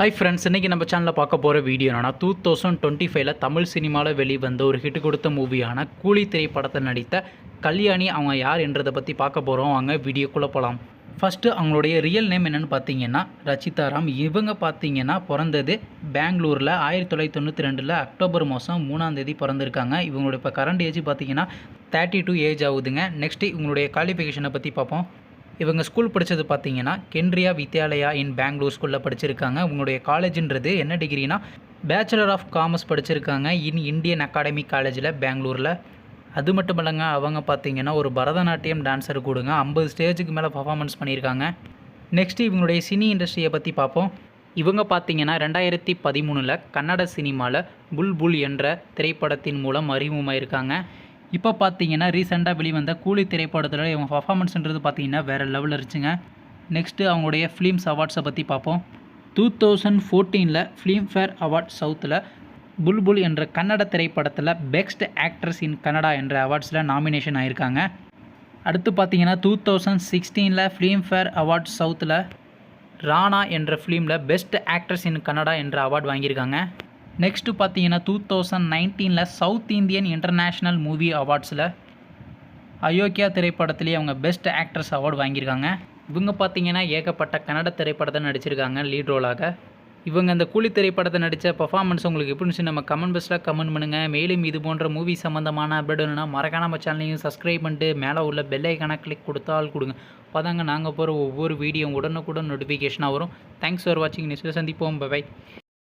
Hi friends இன்றைக்கி நம்ம சேனலில் பார்க்க போகிற வீடியோ என்னன்னா டூ தௌசண்ட் டுவெண்ட்டி ஃபைவ்ல தமிழ் சினிமாவில் வெளிவந்த ஒரு ஹிட் கொடுத்த மூவியான கூலி திரைப்படத்தில் நடித்த கல்யாணி. அவங்க யார் என்றதை பற்றி பார்க்க போகிறோம் அவங்க வீடியோக்குள்ளே போகலாம் ஃபஸ்ட்டு அவங்களுடைய ரியல் நேம் என்னென்னு பார்த்தீங்கன்னா ரச்சிதாராம் இவங்க பார்த்தீங்கன்னா பிறந்தது பெங்களூரில் ஆயிரத்தி தொள்ளாயிரத்தி தொண்ணூற்றி ரெண்டில் அக்டோபர் மாதம் மூணாம் தேதி பிறந்திருக்காங்க. இவங்களுடைய இப்போ கரண்ட் ஏஜ் பார்த்தீங்கன்னா தேர்ட்டி டூ ஏஜ் ஆகுதுங்க நெக்ஸ்ட்டு இவங்களுடைய குவாலிஃபிகேஷனை பற்றி பார்ப்போம். இவங்க ஸ்கூல் படித்தது பார்த்தீங்கன்னா கென்ரியா வித்யாலயா இன் பெங்களூர் ஸ்கூலில் படிச்சிருக்காங்க. உங்களுடைய காலேஜுன்றது என்ன டிகிரினா பேச்சுலர் ஆஃப் காமர்ஸ் படிச்சிருக்காங்க இன் இந்தியன் அகாடமி காலேஜில் பெங்களூரில் அது மட்டும் இல்லைங்க அவங்க பார்த்தீங்கன்னா ஒரு பரதநாட்டியம் டான்ஸர் கூடுங்க. ஐம்பது ஸ்டேஜுக்கு மேலே பர்ஃபார்மன்ஸ் பண்ணியிருக்காங்க. நெக்ஸ்ட் இவங்களுடைய சினி இண்டஸ்ட்ரியை பற்றி பார்ப்போம். இவங்க பார்த்தீங்கன்னா ரெண்டாயிரத்தி பதிமூணில் கன்னட சினிமாவில் புல் புல் என்ற திரைப்படத்தின் மூலம் அறிமுகமாயிருக்காங்க. இப்போ பார்த்தீங்கன்னா ரீசெண்டாக வெளிவந்த கூலி திரைப்படத்தில் இவங்க பர்ஃபாமன்ஸ்ன்றது பார்த்தீங்கன்னா வேறு லெவலில் இருந்துச்சுங்க. நெக்ஸ்ட்டு அவங்களுடைய ஃபிலிம்ஸ் அவார்ட்ஸை பற்றி பார்ப்போம். டூ தௌசண்ட் ஃபோர்டீனில் ஃபிலிம்ஃபேர் அவார்ட் சவுத்தில் புல்புல் என்ற கன்னட திரைப்படத்தில் பெஸ்ட் ஆக்ட்ரஸ் இன் கன்னடா என்ற அவார்ட்ஸில் நாமினேஷன் ஆயிருக்காங்க. அடுத்து பார்த்தீங்கன்னா டூ தௌசண்ட் சிக்ஸ்டீனில் ஃபிலிம்ஃபேர் அவார்ட் சவுத்தில் ராணா என்ற ஃபிலிமில் பெஸ்ட் ஆக்ட்ரஸ் இன் கன்னடா என்ற அவார்டு வாங்கியிருக்காங்க. நெக்ஸ்ட்டு பார்த்தீங்கன்னா டூ தௌசண்ட் நைன்டீனில் சவுத் இந்தியன் இன்டர்நேஷ்னல் மூவி அவார்ட்ஸில் அயோக்கியா திரைப்படத்திலேயே அவங்க பெஸ்ட் ஆக்ட்ரஸ் அவார்டு வாங்கியிருக்காங்க. இவங்க பார்த்தீங்கன்னா ஏகப்பட்ட கன்னட திரைப்படத்தை நடிச்சிருக்காங்க லீட் ரோலாக இவங்க அந்த கூலி திரைப்படத்தை நடித்த பர்ஃபார்மன்ஸ் உங்களுக்கு எப்படி இருந்துச்சு நம்ம கமெண்ட் பாக்ஸில் கமெண்ட் பண்ணுங்கள் மேலும் இது போன்ற மூவி சம்மந்தமான அப்டேட் வேணும்னா மறக்காம நம்ம சேனலையும் சப்ஸ்கிரைப் பண்ணிட்டு மேலே உள்ள பெல்லைக்கான கிளிக் கொடுத்தால் கொடுங்க. அப்போதாங்க நாங்கள் போகிற ஒவ்வொரு வீடியோ உடனுக்குடன் நோட்டிஃபிகேஷனாக வரும். தேங்க்ஸ் ஃபார் வாட்சிங் நெக்ஸ்ட்டில் சந்திப்போம். பை